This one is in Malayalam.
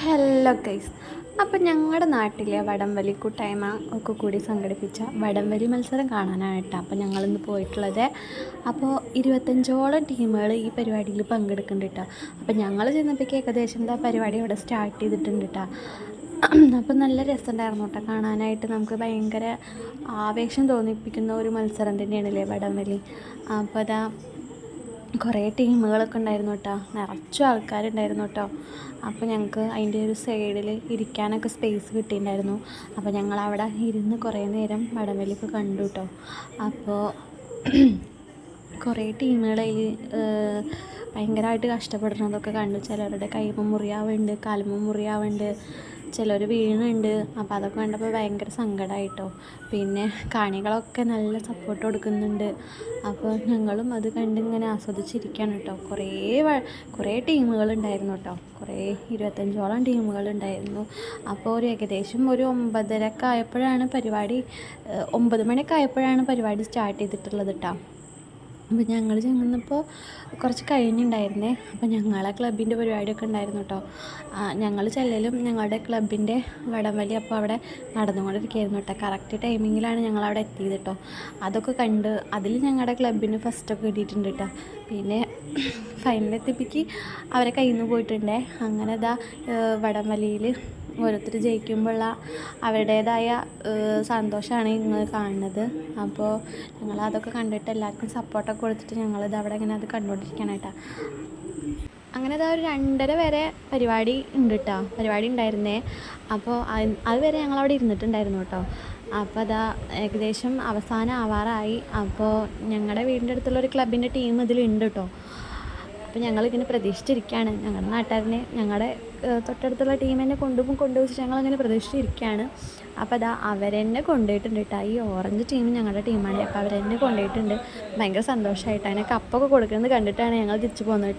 ഹലോ ഗൈസ് അപ്പം ഞങ്ങളുടെ നാട്ടിലെ വടംവലി കൂട്ടായ്മ ഒക്കെ കൂടി സംഘടിപ്പിച്ച വടംവലി മത്സരം കാണാനായിട്ടാണ് അപ്പം ഞങ്ങളിന്ന് പോയിട്ടുള്ളത്. അപ്പോൾ ഇരുപത്തഞ്ചോളം ടീമുകൾ ഈ പരിപാടിയിൽ പങ്കെടുക്കുന്നുണ്ട് കേട്ടോ അപ്പം ഞങ്ങൾ ചെന്നപ്പോഴേക്ക് ഏകദേശം എന്താ പരിപാടി അവിടെ സ്റ്റാർട്ട് ചെയ്തിട്ടുണ്ട് കേട്ടോ അപ്പം നല്ല രസമുണ്ടായിരുന്നു കേട്ടോ കാണാനായിട്ട്. നമുക്ക് ഭയങ്കര ആവേശം തോന്നിപ്പിക്കുന്ന ഒരു മത്സരം തന്നെയാണല്ലേ വടംവലി. അപ്പോൾ അതാ കുറേ ടീമുകളൊക്കെ ഉണ്ടായിരുന്നു കേട്ടോ. നിറച്ചും ആൾക്കാരുണ്ടായിരുന്നു കേട്ടോ. അപ്പോൾ ഞങ്ങൾക്ക് അതിന്റെ ഒരു സൈഡിൽ ഇരിക്കാനൊക്കെ സ്പേസ് കിട്ടിയിട്ടുണ്ടായിരുന്നു. അപ്പോൾ ഞങ്ങൾ അവിടെ ഇരുന്ന് കുറേ നേരം വടംവലിയൊക്കെ കണ്ടു കേട്ടോ. അപ്പോൾ കുറേ ടീമുകൾ ഭയങ്കരമായിട്ട് കഷ്ടപ്പെടുന്നതൊക്കെ കണ്ടു. ചിലരുടെ കൈമ മുറിയാവുണ്ട് കാലുമ മുറിയാവുന്നുണ്ട് ചിലർ വീണുണ്ട് അപ്പോൾ അതൊക്കെ കണ്ടപ്പോൾ ഭയങ്കര സങ്കടമായിട്ടോ പിന്നെ കാണികളൊക്കെ നല്ല സപ്പോർട്ട് കൊടുക്കുന്നുണ്ട്. അപ്പോൾ ഞങ്ങളും അത് കണ്ടിങ്ങനെ ആസ്വദിച്ചിരിക്കുകയാണ് കേട്ടോ കുറേ കുറേ ടീമുകൾ ഉണ്ടായിരുന്നു കേട്ടോ കുറേ ഇരുപത്തഞ്ചോളം ടീമുകൾ ഉണ്ടായിരുന്നു അപ്പോൾ ഒരു ഏകദേശം ഒരു ഒമ്പതരക്കായപ്പോഴാണ് പരിപാടി ഒമ്പത് മണിയൊക്കെ ആയപ്പോഴാണ് പരിപാടി സ്റ്റാർട്ട് ചെയ്തിട്ടുള്ളത് കേട്ടോ അപ്പോൾ ഞങ്ങൾ ചെന്നപ്പോൾ കുറച്ച് കഴിഞ്ഞിട്ടുണ്ടായിരുന്നേ അപ്പോൾ ഞങ്ങളെ ക്ലബിന്റെ പരിപാടിയൊക്കെ ഉണ്ടായിരുന്നു കേട്ടോ ഞങ്ങൾ ചെല്ലലും ഞങ്ങളുടെ ക്ലബിന്റെ വടംവലി അപ്പോൾ അവിടെ നടന്നുകൊണ്ടിരിക്കുകയായിരുന്നു കേട്ടോ കറക്റ്റ് ടൈമിങ്ങിലാണ് ഞങ്ങൾ അവിടെ എത്തിയത് കേട്ടോ അതൊക്കെ കണ്ട് അതിൽ ഞങ്ങളുടെ ക്ലബിന് ഫസ്റ്റൊക്കെ കിട്ടിയിട്ടുണ്ട് കേട്ടോ പിന്നെ ഫൈനലെത്തിപ്പിക്ക് അവരെ കയ്യിൽ നിന്ന് പോയിട്ടുണ്ടേ. അങ്ങനെ ഇതാ വടംവലിയിൽ ഓരോരുത്തർ ജയിക്കുമ്പോഴുള്ള അവരുടേതായ സന്തോഷമാണ് ഇങ്ങനെ കാണുന്നത്. അപ്പോൾ ഞങ്ങൾ അതൊക്കെ കണ്ടിട്ട് എല്ലാവർക്കും സപ്പോർട്ടൊക്കെ കൊടുത്തിട്ട് ഞങ്ങളിത് അവിടെ ഇങ്ങനെ അത് കണ്ടുകൊണ്ടിരിക്കാനായിട്ടാണ് അങ്ങനെ ഇതാ ഒരു രണ്ടര വരെ പരിപാടി ഉണ്ട് കേട്ടോ. പരിപാടി ഉണ്ടായിരുന്നേ. അപ്പോൾ അത് അതുവരെ ഞങ്ങളവിടെ ഇരുന്നിട്ടുണ്ടായിരുന്നു കേട്ടോ. അപ്പോൾ അതാ ഏകദേശം അവസാനം ആവാറായി. അപ്പോൾ ഞങ്ങളുടെ വീടിന്റെ അടുത്തുള്ള ഒരു ക്ലബിന്റെ ടീം ഇതിലുണ്ട് കേട്ടോ. അപ്പോൾ ഞങ്ങളിങ്ങനെ പ്രതീക്ഷിച്ചിരിക്കുകയാണ് ഞങ്ങളുടെ നാട്ടുകാരനെ ഞങ്ങളുടെ തൊട്ടടുത്തുള്ള ടീമിനെ കൊണ്ടുപോകും കൊണ്ടുപോയി ഞങ്ങളങ്ങനെ പ്രതീക്ഷിച്ചിരിക്കുകയാണ് അപ്പോൾ അതാ അവരെന്നെ കൊണ്ടുപോയിട്ടുണ്ട് കേട്ടോ ഈ ഓറഞ്ച് ടീം ഞങ്ങളുടെ ടീമാണ് അപ്പോൾ അവരെന്നെ കൊണ്ടുപോയിട്ടുണ്ട്. ഭയങ്കര സന്തോഷമായിട്ട് അതിനെ കപ്പൊക്കെ കൊടുക്കുന്നത് കണ്ടിട്ടാണ് ഞങ്ങൾ തിരിച്ചു പോകുന്നത്